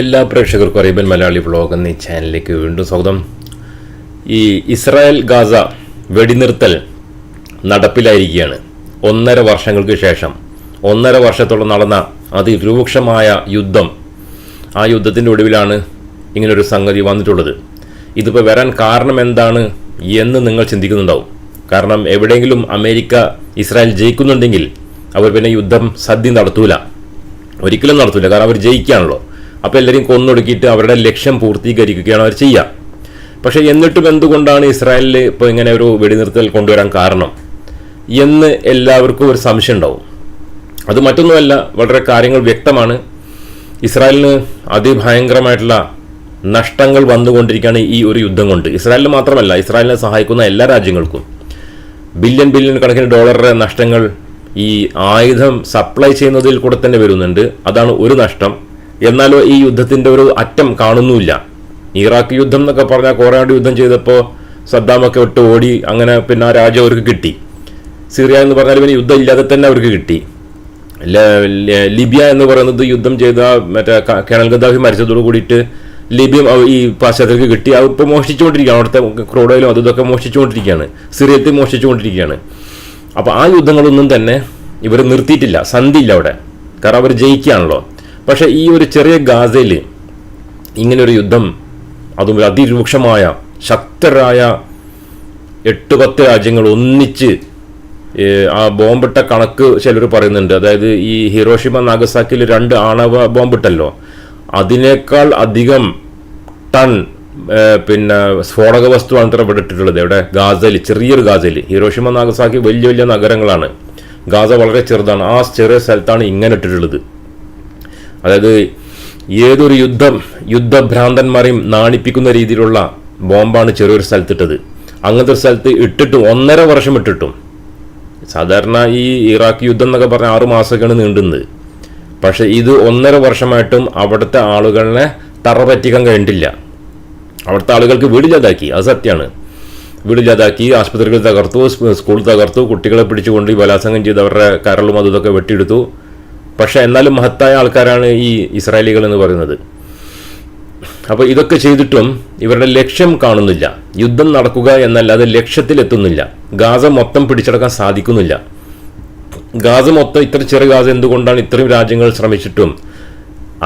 എല്ലാ പ്രേക്ഷകർക്കും അറേബ്യൻ മലയാളി എന്ന ഈ ചാനലിലേക്ക് വീണ്ടും സ്വാഗതം. ഈ ഇസ്രായേൽ ഗാസ വെടിനിർത്തൽ നടപ്പിലായിരിക്കുകയാണ്. ഒന്നര വർഷങ്ങൾക്ക് ശേഷം ഒന്നര വർഷത്തോളം നടന്ന അതിരൂക്ഷമായ യുദ്ധം. ആ യുദ്ധത്തിന്റെ ഒടുവിലാണ് ഇങ്ങനൊരു സംഗതി വന്നിട്ടുള്ളത്. ഇതിപ്പോൾ വരാൻ കാരണം എന്താണ് എന്ന് നിങ്ങൾ ചിന്തിക്കുന്നുണ്ടാവും. കാരണം എവിടെയെങ്കിലും അമേരിക്ക ഇസ്രായേൽ ജയിക്കുന്നുണ്ടെങ്കിൽ അവർ പിന്നെ യുദ്ധം സദ്യ നടത്തൂല. ഒരിക്കലും നടത്തൂല. കാരണം അവർ ജയിക്കുകയാണല്ലോ. അപ്പോൾ എല്ലാവരും കൊന്നൊടുക്കിയിട്ട് അവരുടെ ലക്ഷ്യം പൂർത്തീകരിക്കുകയാണ് അവർ ചെയ്യുക. പക്ഷേ എന്നിട്ടും എന്തുകൊണ്ടാണ് ഇസ്രായേലിൽ ഇപ്പോൾ ഇങ്ങനെ ഒരു വെടിനിർത്തൽ കൊണ്ടുവരാൻ കാരണം? എന്ന് എല്ലാവർക്കും ഒരു സംശയം ഉണ്ടാവും. അത് മറ്റൊന്നുമല്ല വളരെ കാര്യങ്ങൾ വ്യക്തമാണ്. ഇസ്രായേലിന് അതിഭയങ്കരമായിട്ടുള്ള നഷ്ടങ്ങൾ വന്നുകൊണ്ടിരിക്കുകയാണ് ഈ ഒരു യുദ്ധം കൊണ്ട്. ഇസ്രായേലിന് മാത്രമല്ല ഇസ്രായേലിനെ സഹായിക്കുന്ന എല്ലാ രാജ്യങ്ങൾക്കും. ബില്യൺ ബില്യൺ കണക്കിന് ഡോളറുടെ നഷ്ടങ്ങൾ ഈ ആയുധം സപ്ലൈ ചെയ്യുന്നതിൽ കൂടെ തന്നെ വരുന്നുണ്ട്. അതാണ് ഒരു നഷ്ടം. എന്നാലോ ഈ യുദ്ധത്തിന്റെ ഒരു അറ്റം കാണുന്നുമില്ല. ഇറാഖ് യുദ്ധം എന്നൊക്കെ പറഞ്ഞാൽ കോറനാട് യുദ്ധം ചെയ്തപ്പോൾ സദ്ദാമൊക്കെ വിട്ട് ഓടി അങ്ങനെ പിന്നെ ആ രാജ്യം അവർക്ക് കിട്ടി. സിറിയ എന്ന് പറഞ്ഞാൽ പിന്നെ യുദ്ധം ഇല്ലാതെ തന്നെ അവർക്ക് കിട്ടി. ലിബിയ എന്ന് പറയുന്നത് യുദ്ധം ചെയ്ത മറ്റേ കേണൽ ഗദ്ദാഫി മരിച്ചതോട് കൂടിയിട്ട് ലിബിയം ഈ പാശ്ചാത്യർക്ക് കിട്ടി. അത് ഇപ്പോൾ മോഷ്ടിച്ചുകൊണ്ടിരിക്കുകയാണ്. അവിടുത്തെ ക്രോഡയിലും അതും ഇതൊക്കെ മോഷ്ടിച്ചുകൊണ്ടിരിക്കുകയാണ്. സിറിയത്തിൽ മോഷ്ടിച്ചുകൊണ്ടിരിക്കുകയാണ്. അപ്പോൾ ആ യുദ്ധങ്ങളൊന്നും തന്നെ ഇവർ നിർത്തിയിട്ടില്ല. സന്ധിയില്ല അവിടെ. കാരണം അവർ ജയിക്കുകയാണല്ലോ. പക്ഷേ ഈ ഒരു ചെറിയ ഗാസയിൽ ഇങ്ങനൊരു യുദ്ധം അതും അതിരൂക്ഷമായ ശക്തരായ എട്ട് പത്ത് രാജ്യങ്ങൾ ഒന്നിച്ച് ആ ബോംബിട്ട കണക്ക് ചിലർ പറയുന്നുണ്ട്. അതായത് ഈ ഹിറോഷിമ നാഗസാക്കിൽ രണ്ട് ആണവ ബോംബിട്ടല്ലോ. അതിനേക്കാൾ അധികം ടൺ പിന്നെ സ്ഫോടക വസ്തുവാണ് ഇത്ര ഇവിടെ ഇട്ടിട്ടുള്ളത് ഇവിടെ ഗാസയിൽ ചെറിയൊരു ഗാസയിൽ ഹിറോഷിമ നാഗസാക്കി വലിയ വലിയ നഗരങ്ങളാണ്. ഗാസ വളരെ ചെറുതാണ്. ആ ചെറിയ സ്ഥലത്താണ് ഇങ്ങനെ ഇട്ടിട്ടുള്ളത്. അതായത് ഏതൊരു യുദ്ധം യുദ്ധഭ്രാന്തന്മാരെയും നാണിപ്പിക്കുന്ന രീതിയിലുള്ള ബോംബാണ് ചെറിയൊരു സ്ഥലത്തിട്ടത്. അങ്ങനത്തെ ഒരു സ്ഥലത്ത് ഇട്ടിട്ട് ഒന്നര വർഷം ഇട്ടിട്ടും. സാധാരണ ഈ ഇറാഖ് യുദ്ധം എന്നൊക്കെ പറഞ്ഞാൽ ആറു മാസമൊക്കെയാണ് നീണ്ടുന്നത്. പക്ഷേ ഇത് ഒന്നര വർഷമായിട്ടും അവിടുത്തെ ആളുകളെ തറ പറ്റിക്കാൻ കഴിഞ്ഞിട്ടില്ല. അവിടുത്തെ ആളുകൾക്ക് വീടില്ലാതാക്കി അത് സത്യമാണ്. വീടില്ലാതാക്കി ആശുപത്രികൾ തകർത്തു സ്കൂൾ തകർത്തു കുട്ടികളെ പിടിച്ചുകൊണ്ട് ബലാത്സംഗം ചെയ്ത് അവരുടെ കരളും അതും ഇതൊക്കെ വെട്ടിയെടുത്തു. പക്ഷെ എന്നാലും മഹത്തായ ആൾക്കാരാണ് ഈ ഇസ്രായേലികൾ എന്ന് പറയുന്നത്. അപ്പോൾ ഇതൊക്കെ ചെയ്തിട്ടും ഇവരുടെ ലക്ഷ്യം കാണുന്നില്ല. യുദ്ധം നടക്കുക എന്നല്ലാതെ ലക്ഷ്യത്തിലെത്തുന്നില്ല ഗാസ മൊത്തം പിടിച്ചെടുക്കാൻ സാധിക്കുന്നില്ല. ഗാസ മൊത്തം ഇത്ര ചെറിയ ഗാസ എന്തുകൊണ്ടാണ് ഇത്രയും രാജ്യങ്ങൾ ശ്രമിച്ചിട്ടും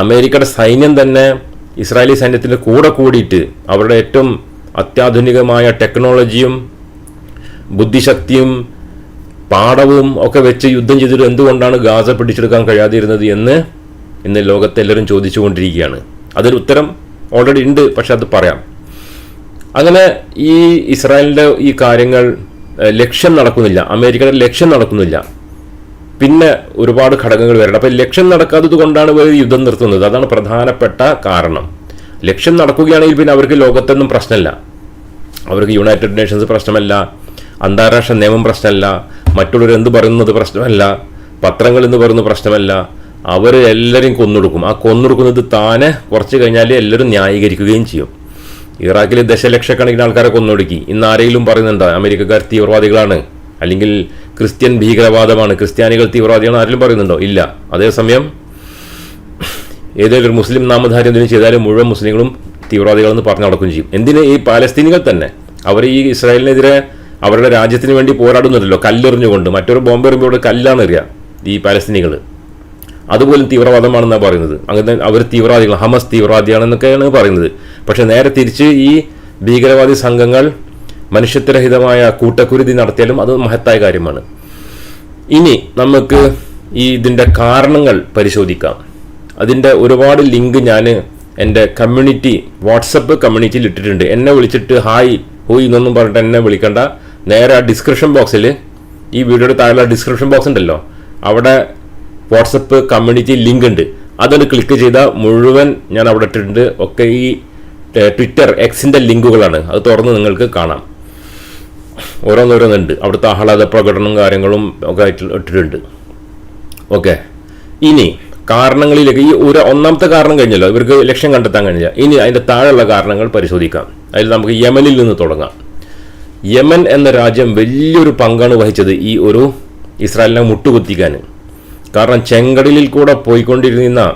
അമേരിക്കയുടെ സൈന്യം തന്നെ ഇസ്രായേലി സൈന്യത്തിന്റെ കൂടെ കൂടിയിട്ട് അവരുടെ ഏറ്റവും അത്യാധുനികമായ ടെക്നോളജിയും ബുദ്ധിശക്തിയും പാടവും ഒക്കെ വെച്ച് യുദ്ധം ചെയ്തിട്ട് എന്തുകൊണ്ടാണ് ഗാസ പിടിച്ചെടുക്കാൻ കഴിയാതിരുന്നത് എന്ന് ഇന്ന് ലോകത്തെല്ലാവരും ചോദിച്ചുകൊണ്ടിരിക്കുകയാണ്. അതിന് ഉത്തരം ഓൾറെഡി ഉണ്ട് പക്ഷെ അത് പറയാം. അങ്ങനെ ഈ ഇസ്രായേലിന്റെ ഈ കാര്യങ്ങൾ ലക്ഷ്യം നടക്കുന്നില്ല. അമേരിക്കയുടെ ലക്ഷ്യം നടക്കുന്നില്ല. പിന്നെ ഒരുപാട് ഘടകങ്ങൾ വരണം അപ്പം ലക്ഷ്യം നടക്കാത്തത് കൊണ്ടാണ് ഇവർ യുദ്ധം നിർത്തുന്നത്. അതാണ് പ്രധാനപ്പെട്ട കാരണം. ലക്ഷ്യം നടക്കുകയാണെങ്കിൽ പിന്നെ അവർക്ക് ലോകത്തൊന്നും പ്രശ്നമില്ല. അവർക്ക് യുണൈറ്റഡ് നേഷൻസ് പ്രശ്നമല്ല. അന്താരാഷ്ട്ര നിയമം പ്രശ്നമല്ല. മറ്റുള്ളവർ എന്ത് പറയുന്നത് പ്രശ്നമല്ല. പത്രങ്ങൾ എന്ന് പറയുന്നത് പ്രശ്നമല്ല. അവർ എല്ലാവരും കൊന്നൊടുക്കും. ആ കൊന്നൊടുക്കുന്നത് താനെ കുറച്ച് കഴിഞ്ഞാൽ എല്ലാവരും ന്യായീകരിക്കുകയും ചെയ്യും. ഇറാഖിൽ ദശലക്ഷക്കണക്കിന് ആൾക്കാരെ കൊന്നൊടുക്കി. ഇന്ന് ആരെങ്കിലും പറയുന്നുണ്ടോ അമേരിക്കക്കാർ തീവ്രവാദികളാണ്. അല്ലെങ്കിൽ ക്രിസ്ത്യൻ ഭീകരവാദമാണ്. ക്രിസ്ത്യാനികൾ തീവ്രവാദികളാണ് ആരെങ്കിലും പറയുന്നുണ്ടോ? ഇല്ല. അതേസമയം ഏതെങ്കിലും ഒരു മുസ്ലിം നാമധാരി എന്തെങ്കിലും ചെയ്താലും മുഴുവൻ മുസ്ലിങ്ങളും തീവ്രവാദികളെന്ന് പറഞ്ഞു നടക്കുകയും ചെയ്യും. എന്തിന്? ഈ പാലസ്തീനികൾ തന്നെ. അവർ ഈ ഇസ്രായേലിനെതിരെ അവരുടെ രാജ്യത്തിന് വേണ്ടി പോരാടുന്നുണ്ടല്ലോ കല്ലെറിഞ്ഞുകൊണ്ട്. മറ്റൊരു ബോംബ് എറിയുമ്പോൾ ഇവിടെ കല്ലാണ് എറിയുക ഈ പാലസ്തീനികൾ അതുപോലും തീവ്രവാദമാണെന്നാണ് പറയുന്നത്. അങ്ങനെ അവർ തീവ്രവാദികൾ ഹമസ് തീവ്രവാദിയാണെന്നൊക്കെയാണ് പറയുന്നത്. പക്ഷെ നേരെ തിരിച്ച് ഈ ഭീകരവാദി സംഘങ്ങൾ മനുഷ്യത്വരഹിതമായ കൂട്ടക്കുരുതി നടത്തിയാലും അത് മഹത്തായ കാര്യമാണ്. ഇനി നമുക്ക് ഈ ഇതിന്റെ കാരണങ്ങൾ പരിശോധിക്കാം. അതിന്റെ ഒരുപാട് ലിങ്ക് ഞാൻ എന്റെ കമ്മ്യൂണിറ്റി വാട്സപ്പ് കമ്മ്യൂണിറ്റിയിൽ ഇട്ടിട്ടുണ്ട്. എന്നെ വിളിച്ചിട്ട് ഹായ് ഹോയ് എന്നൊന്നും പറഞ്ഞിട്ട് എന്നെ വിളിക്കണ്ട. നേരെ ആ ഡിസ്ക്രിപ്ഷൻ ബോക്സിൽ ഈ വീഡിയോയുടെ താഴെ ഡിസ്ക്രിപ്ഷൻ ബോക്സ് ഉണ്ടല്ലോ. അവിടെ വാട്സപ്പ് കമ്മ്യൂണിറ്റി ലിങ്ക് ഉണ്ട്. അതൊന്ന് ക്ലിക്ക് ചെയ്താൽ മുഴുവൻ ഞാൻ അവിടെ ഇട്ടിട്ടുണ്ട്. ഒക്കെ ഈ ട്വിറ്റർ എക്സിന്റെ ലിങ്കുകളാണ്. അത് തുറന്ന് നിങ്ങൾക്ക് കാണാം. ഓരോന്നോരോന്നുണ്ട്. അവിടുത്തെ ആഹ്ലാദ പ്രകടനവും കാര്യങ്ങളും ഒക്കെ ഇട്ടിട്ടുണ്ട്. ഓക്കെ. ഇനി കാരണങ്ങളിലേക്ക് ഈ ഒരു ഒന്നാമത്തെ കാരണം കഴിഞ്ഞല്ലോ. ഇവർക്ക് ലക്ഷ്യം കണ്ടെത്താൻ കഴിഞ്ഞില്ല. ഇനി അതിന്റെ താഴെയുള്ള കാരണങ്ങൾ പരിശോധിക്കാം. അതിൽ നമുക്ക് യമനിൽ നിന്ന് തുടങ്ങാം. യമൻ എന്ന രാജ്യം വലിയൊരു പങ്കാണ് വഹിച്ചത് ഈ ഒരു ഇസ്രായേലിനെ മുട്ടുകുത്തിക്കാൻ. കാരണം ചെങ്കടലിൽ കൂടെ പോയിക്കൊണ്ടിരുന്ന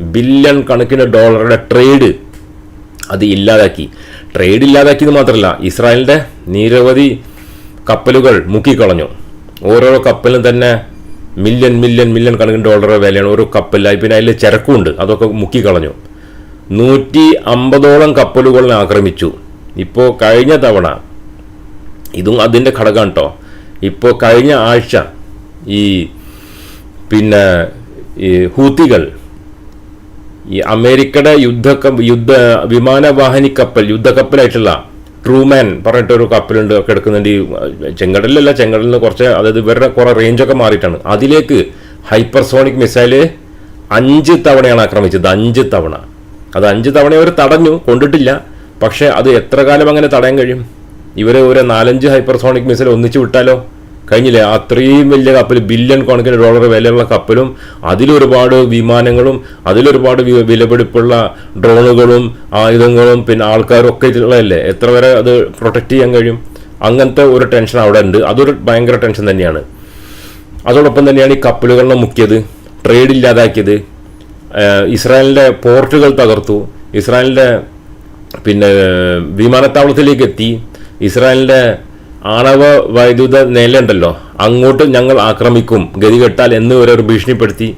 ബില്യൺ കണക്കിന് ഡോളറുടെ ട്രേഡ് അത് ഇല്ലാതാക്കി. ട്രേഡ് ഇല്ലാതാക്കിയത് മാത്രമല്ല ഇസ്രായേലിന്റെ നിരവധി കപ്പലുകൾ മുക്കിക്കളഞ്ഞു. ഓരോ കപ്പലും തന്നെ മില്യൺ മില്യൺ മില്യൺ കണക്കിന് ഡോളർ വിലയാണ്. ഓരോ കപ്പലായി പിന്നെ അതിൽ ചരക്കുണ്ട് അതൊക്കെ മുക്കിക്കളഞ്ഞു. നൂറ്റി അമ്പതോളം കപ്പലുകളെ ആക്രമിച്ചു. ഇപ്പോൾ കഴിഞ്ഞ തവണ ഇതും അതിന്റെ ഘടകം കേട്ടോ ഇപ്പോൾ കഴിഞ്ഞ ആഴ്ച ഈ പിന്നെ ഈ ഹൂത്തികൾ ഈ അമേരിക്കയുടെ യുദ്ധ യുദ്ധ വിമാനവാഹിനി കപ്പൽ യുദ്ധക്കപ്പലായിട്ടുള്ള ട്രൂമാൻ പറഞ്ഞിട്ടൊരു കപ്പലുണ്ട് ഒക്കെ എടുക്കുന്നുണ്ട്. ഈ ചെങ്കടലിലല്ല ചെങ്കടലിൽ കുറച്ച് അതായത് ഇവരുടെ കുറേ റേഞ്ചൊക്കെ മാറിയിട്ടാണ്. അതിലേക്ക് ഹൈപ്പർസോണിക് മിസൈൽ അഞ്ച് തവണയാണ് ആക്രമിച്ചത് അഞ്ച് തവണ. അത് അഞ്ച് തവണ അവർ തടഞ്ഞു കൊണ്ടിട്ടില്ല. പക്ഷേ അത് എത്ര കാലം അങ്ങനെ തടയാൻ കഴിയും? ഇവർ ഒരു നാലഞ്ച് ഹൈപ്പർസോണിക് മിസൈൽ ഒന്നിച്ച് വിട്ടാലോ? കഴിഞ്ഞില്ലേ? അത്രയും വലിയ കപ്പൽ ബില്യൺ കണക്കിന് ഡോളർ വിലയുള്ള കപ്പലും അതിലൊരുപാട് വിമാനങ്ങളും അതിലൊരുപാട് വിലപിടിപ്പുള്ള ഡ്രോണുകളും ആയുധങ്ങളും പിന്നെ ആൾക്കാരും ഒക്കെ ഉള്ളതല്ലേ എത്ര വരെ അത് പ്രൊട്ടക്ട് ചെയ്യാൻ കഴിയും? അങ്ങനത്തെ ഒരു ടെൻഷൻ അവിടെ ഉണ്ട്. അതൊരു ഭയങ്കര ടെൻഷൻ തന്നെയാണ്. അതോടൊപ്പം തന്നെയാണ് ഈ കപ്പലുകളെ മുക്കിയത് ട്രേഡ് ഇല്ലാതാക്കിയത്. ഇസ്രായേലിന്റെ പോർട്ടുകൾ തകർത്തു. ഇസ്രായേലിന്റെ പിന്നെ വിമാനത്താവളത്തിലേക്ക് എത്തി. ഇസ്രായേലിന്റെ ആണവ വൈദ്യുത നിലയുണ്ടല്ലോ. അങ്ങോട്ട് ഞങ്ങൾ ആക്രമിക്കും. ഗതികെട്ടാൽ എന്ന് ഒരു ഭീഷണിപ്പെടുത്തി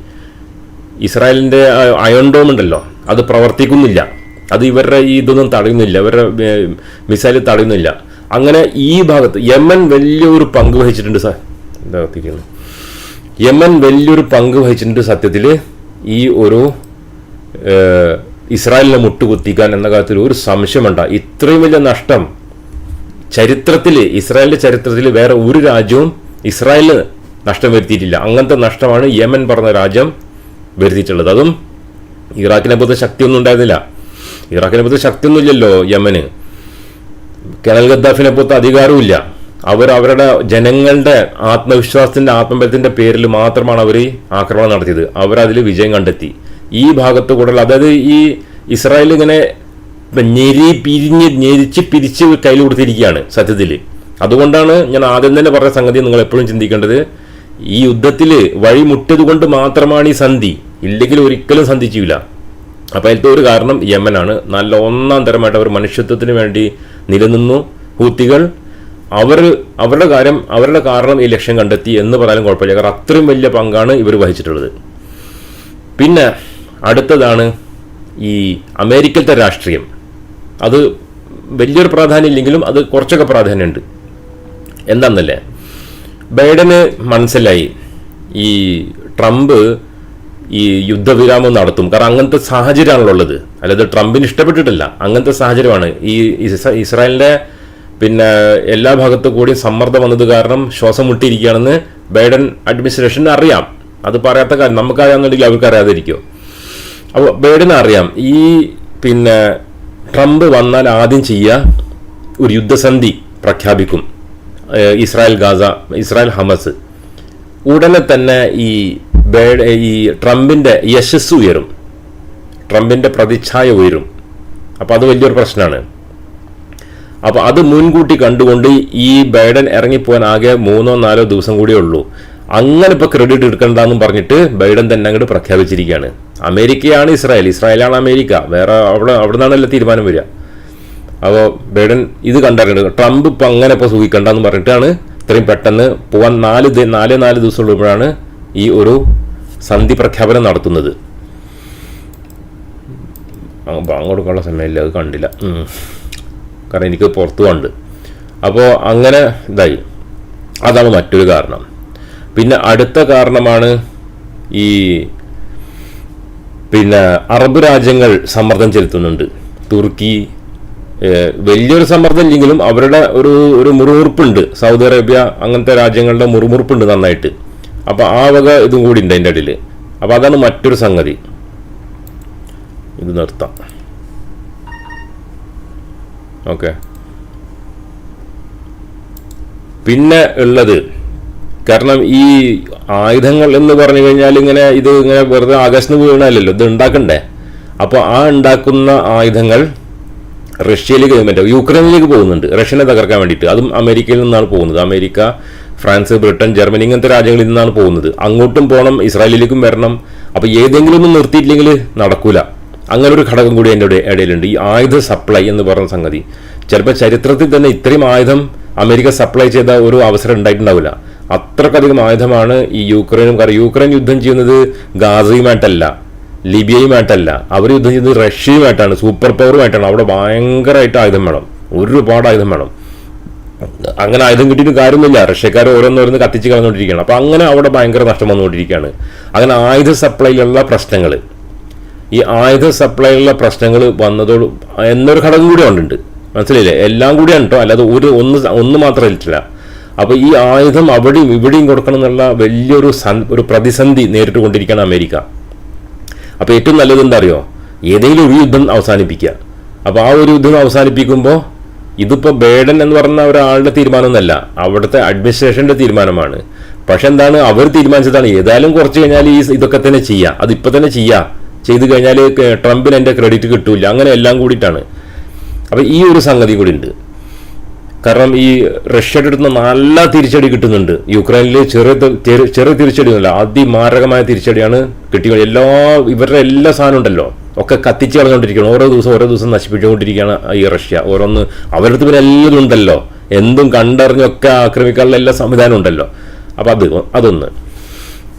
ഇസ്രായേലിന്റെ അയൺ ഡോം ഉണ്ടല്ലോ അത് പ്രവർത്തിക്കുന്നില്ല. അത് ഇവരുടെ ഈ ഇതൊന്നും തടയുന്നില്ല. ഇവരുടെ മിസൈൽ തടയുന്നില്ല. അങ്ങനെ ഈ ഭാഗത്ത് യമൻ വലിയൊരു പങ്ക് വഹിച്ചിട്ടുണ്ട് സാർ എന്താ യമൻ വലിയൊരു പങ്ക് വഹിച്ചിട്ടുണ്ട് സത്യത്തിൽ ഈ ഒരു ഇസ്രായേലിനെ മുട്ടുകുത്തിക്കാൻ എന്ന കാര്യത്തിൽ ഒരു സംശയമുണ്ട ഇത്രയും വലിയ നഷ്ടം ചരിത്രത്തിൽ ഇസ്രായേലിന്റെ ചരിത്രത്തിൽ വേറെ ഒരു രാജ്യവും ഇസ്രായേലിന് നഷ്ടം വരുത്തിയിട്ടില്ല. അങ്ങനത്തെ നഷ്ടമാണ് യമൻ പറഞ്ഞ രാജ്യം വരുത്തിയിട്ടുള്ളത്. അതും ഇറാഖിനെ പോലത്തെ ശക്തിയൊന്നും ഉണ്ടായിരുന്നില്ല. ഇറാഖിനെ പോലത്തെ ശക്തിയൊന്നും ഇല്ലല്ലോ യമന്. കെനൽ ഗദ്ദാഫിനെ പോലത്തെ അധികാരമില്ല അവർ അവരുടെ ജനങ്ങളുടെ ആത്മവിശ്വാസത്തിന്റെ ആത്മബലത്തിന്റെ പേരിൽ മാത്രമാണ് അവർ ആക്രമണം നടത്തിയത്. അവരതിൽ വിജയം കണ്ടെത്തി. ഈ ഭാഗത്ത് കൂടുതൽ അതായത് ഈ ഇസ്രായേൽ ഇങ്ങനെ ഞെരി പിരിഞ്ഞ് ഞെരിച്ച് പിരിച്ച് കയ്യിൽ കൊടുത്തിരിക്കുകയാണ് സത്യത്തിൽ. അതുകൊണ്ടാണ് ഞാൻ ആദ്യം തന്നെ പറഞ്ഞ സംഗതി നിങ്ങൾ എപ്പോഴും ചിന്തിക്കേണ്ടത്. ഈ യുദ്ധത്തിൽ വഴിമുട്ടത് കൊണ്ട് മാത്രമാണ് ഈ സന്ധി. ഇല്ലെങ്കിൽ ഒരിക്കലും സന്ധിച്ചില്ല. അപ്പോൾ അതിലത്തെ ഒരു കാരണം യമനാണ്. നല്ല ഒന്നാം തരമായിട്ട് അവർ മനുഷ്യത്വത്തിന് വേണ്ടി നിലനിന്നു. ഹൂത്തികൾ അവർ അവരുടെ കാര്യം അവരുടെ കാരണം ഈ ലക്ഷ്യം കണ്ടെത്തി എന്ന് പറയാനും കുഴപ്പമില്ല. കാരണം അത്രയും വലിയ പങ്കാണ് ഇവർ വഹിച്ചിട്ടുള്ളത്. പിന്നെ അടുത്തതാണ് ഈ അമേരിക്കത്തെ രാഷ്ട്രീയം. അത് വലിയൊരു പ്രാധാന്യം ഇല്ലെങ്കിലും അത് കുറച്ചൊക്കെ പ്രാധാന്യമുണ്ട്. എന്താണെന്നല്ലേ ബൈഡന് മനസ്സിലായി ഈ ട്രംപ് ഈ യുദ്ധവിരാമം നടത്തും. കാരണം അങ്ങനത്തെ സാഹചര്യമാണല്ലോ ഉള്ളത് അല്ലാതെ ട്രംപിന് ഇഷ്ടപ്പെട്ടിട്ടില്ല. അങ്ങനത്തെ സാഹചര്യമാണ്. ഈ ഇസ്രായേലിന്റെ പിന്നെ എല്ലാ ഭാഗത്തു കൂടി സമ്മർദ്ദം വന്നത് കാരണം ശ്വാസം മുട്ടിയിരിക്കുകയാണെന്ന് ബൈഡൻ അഡ്മിനിസ്ട്രേഷന് അറിയാം. അത് പറയാത്ത കാര്യം നമുക്കറിയാമെന്നുണ്ടെങ്കിൽ അവർക്ക് അപ്പോൾ ബൈഡൻ അറിയാം. ഈ പിന്നെ ട്രംപ് വന്നാൽ ആദ്യം ചെയ്യുക ഒരു യുദ്ധസന്ധി പ്രഖ്യാപിക്കും ഇസ്രായേൽ ഗാസ ഇസ്രായേൽ ഹമസ്. ഉടനെ തന്നെ ഈ ബേഡ് ഈ ട്രംപിന്റെ യശസ് ഉയരും ട്രംപിന്റെ പ്രതിച്ഛായ ഉയരും. അപ്പോൾ അത് വലിയൊരു പ്രശ്നമാണ്. അപ്പോൾ അത് മുൻകൂട്ടി കണ്ടുകൊണ്ട് ഈ ബൈഡൻ ഇറങ്ങിപ്പോകാൻ ആകെ മൂന്നോ നാലോ ദിവസം കൂടിയേ ഉള്ളൂ. അങ്ങനെ ഇപ്പോൾ ക്രെഡിറ്റ് എടുക്കണ്ടെന്നും പറഞ്ഞിട്ട് ബൈഡൻ തന്നെ അങ്ങോട്ട് പ്രഖ്യാപിച്ചിരിക്കുകയാണ്. അമേരിക്കയാണ് ഇസ്രായേൽ. ഇസ്രായേലാണ് അമേരിക്ക. വേറെ അവിടെ അവിടെ നിന്നാണല്ലോ തീരുമാനം വരിക. അപ്പോൾ ബൈഡൻ ഇത് കണ്ടറിഞ്ഞത് ട്രംപ് ഇപ്പം അങ്ങനെ ഇപ്പോൾ സൂഹിക്കണ്ടെന്ന് പറഞ്ഞിട്ടാണ് ഇത്രയും പെട്ടെന്ന് പോകാൻ നാല് നാല് നാല് ദിവസം ഉള്ളപ്പോഴാണ് ഈ ഒരു സന്ധി പ്രഖ്യാപനം നടത്തുന്നത്. അങ്ങ് അങ്ങോട്ടുള്ള സമയമില്ല. അത് കണ്ടില്ല. കാരണം എനിക്ക് പുറത്തു കണ്ട്. അപ്പോൾ അങ്ങനെ ഇതായി. അതാണ് മറ്റൊരു കാരണം. പിന്നെ അടുത്ത കാരണമാണ് ഈ പിന്നെ അറബ് രാജ്യങ്ങൾ സമ്മർദ്ദം ചെലുത്തുന്നുണ്ട്. തുർക്കി വലിയൊരു സമ്മർദ്ദം ഇല്ലെങ്കിലും അവരുടെ ഒരു ഒരു മുറുമുറുപ്പുണ്ട്. സൗദി അറേബ്യ അങ്ങനത്തെ രാജ്യങ്ങളുടെ മുറുമുറുപ്പുണ്ട് നന്നായിട്ട്. അപ്പോൾ ആ വക ഇതും കൂടി ഉണ്ട് അതിന്റെ ഇടയിൽ അപ്പോൾ അതാണ് മറ്റൊരു സംഗതി. ഇത് നിർത്താം. ഓക്കെ. പിന്നെ ഉള്ളത് കാരണം ഈ ആയുധങ്ങൾ എന്ന് പറഞ്ഞു കഴിഞ്ഞാൽ ഇങ്ങനെ ഇത് ഇങ്ങനെ വെറുതെ ആകാശത്ത് വീണാലല്ലോ ഇത് ഉണ്ടാക്കണ്ടേ? അപ്പോൾ ആ ഉണ്ടാക്കുന്ന ആയുധങ്ങൾ റഷ്യയിലേക്ക് മറ്റേ യുക്രൈനിലേക്ക് പോകുന്നുണ്ട് റഷ്യനെ തകർക്കാൻ വേണ്ടിയിട്ട്. അതും അമേരിക്കയിൽ നിന്നാണ് പോകുന്നത്. അമേരിക്ക ഫ്രാൻസ് ബ്രിട്ടൻ ജർമ്മനി ഇങ്ങനത്തെ രാജ്യങ്ങളിൽ നിന്നാണ് പോകുന്നത്. അങ്ങോട്ടും പോകണം ഇസ്രായേലിലേക്കും വരണം. അപ്പോൾ ഏതെങ്കിലും ഒന്നും നിർത്തിയിട്ടില്ലെങ്കിൽ നടക്കൂല. അങ്ങനെ ഒരു ഘടകം കൂടി എന്റെ ഇടയിലുണ്ട്. ഈ ആയുധ സപ്ലൈ എന്ന് പറഞ്ഞ സംഗതി. ചിലപ്പോൾ ചരിത്രത്തിൽ തന്നെ ഇത്രയും ആയുധം അമേരിക്ക സപ്ലൈ ചെയ്ത ഒരു അവസരം ഉണ്ടായിട്ടുണ്ടാവില്ല. അത്രക്കധികം ആയുധമാണ് ഈ യുക്രൈനും. കാരണം യുക്രൈൻ യുദ്ധം ചെയ്യുന്നത് ഗാസയുമായിട്ടല്ല ലിബിയയുമായിട്ടല്ല. അവർ യുദ്ധം ചെയ്യുന്നത് റഷ്യയുമായിട്ടാണ് സൂപ്പർ പവറുമായിട്ടാണ്. അവിടെ ഭയങ്കരമായിട്ട് ആയുധം വേണം. ഒരുപാട് ആയുധം വേണം. അങ്ങനെ ആയുധം കിട്ടിയിട്ട് കാര്യമൊന്നുമില്ല. റഷ്യക്കാർ ഓരോന്നോരോന്ന് കത്തിച്ച് കളഞ്ഞുകൊണ്ടിരിക്കുകയാണ്. അപ്പോൾ അങ്ങനെ അവിടെ ഭയങ്കര നഷ്ടം വന്നുകൊണ്ടിരിക്കുകയാണ്. അങ്ങനെ ആയുധ സപ്ലൈയിലുള്ള പ്രശ്നങ്ങൾ ഈ ആയുധ സപ്ലൈയിലുള്ള പ്രശ്നങ്ങൾ വന്നതോട് എന്നൊരു ഘടകം കൂടി ഉണ്ട് മനസ്സിലായില്ലേ? എല്ലാം കൂടിയാണ് കേട്ടോ അല്ലാതെ ഒരു ഒന്ന് ഒന്ന് മാത്രം ഇല്ല അപ്പോൾ ഈ ആയുധം അവിടെയും ഇവിടെയും കൊടുക്കണം എന്നുള്ള വലിയൊരു ഒരു പ്രതിസന്ധി നേരിട്ട് കൊണ്ടിരിക്കുകയാണ് അമേരിക്ക. അപ്പോൾ ഏറ്റവും നല്ലത് എന്താ അറിയോ ഏതെങ്കിലും ഒരു യുദ്ധം അവസാനിപ്പിക്കുക. അപ്പോൾ ആ ഒരു യുദ്ധം അവസാനിപ്പിക്കുമ്പോൾ ഇതിപ്പോൾ ബേഡൻ എന്ന് പറഞ്ഞ ഒരാളുടെ തീരുമാനമൊന്നുമല്ല അവിടുത്തെ അഡ്മിനിസ്ട്രേഷന്റെ തീരുമാനമാണ്. പക്ഷെ എന്താണ്? അവർ തീരുമാനിച്ചതാണ്. ഏതായാലും കുറച്ച് കഴിഞ്ഞാൽ ഈ ഇതൊക്കെ തന്നെ ചെയ്യുക അത് ഇപ്പൊ തന്നെ ചെയ്യുക ചെയ്തു കഴിഞ്ഞാൽ ട്രംപിന് എന്റെ ക്രെഡിറ്റ് കിട്ടൂല. അങ്ങനെ എല്ലാം കൂടിയിട്ടാണ്. അപ്പോൾ ഈ ഒരു സംഗതി കൂടി ഉണ്ട്. കാരണം ഈ റഷ്യയുടെ അടുത്ത് നല്ല തിരിച്ചടി കിട്ടുന്നുണ്ട്. യുക്രൈനിൽ ചെറിയ ചെറിയ- ചെറിയ തിരിച്ചടി ഒന്നുമില്ല അതിമാരകമായ തിരിച്ചടിയാണ് കിട്ടിയത്. എല്ലാ ഇവരുടെ എല്ലാ സാധനം ഉണ്ടല്ലോ. ഒക്കെ കത്തിച്ച് കളഞ്ഞുകൊണ്ടിരിക്കുകയാണ്. ഓരോ ദിവസം ഓരോ ദിവസം നശിപ്പിച്ചുകൊണ്ടിരിക്കുകയാണ് ഈ റഷ്യ. ഓരോന്ന് അവരുടെ അടുത്ത് എല്ലാം ഉണ്ടല്ലോ. എന്തും കണ്ടറിഞ്ഞൊക്കെ ആക്രമിക്കാനുള്ള എല്ലാ സംവിധാനം ഉണ്ടല്ലോ. അപ്പം അത് അതൊന്ന്.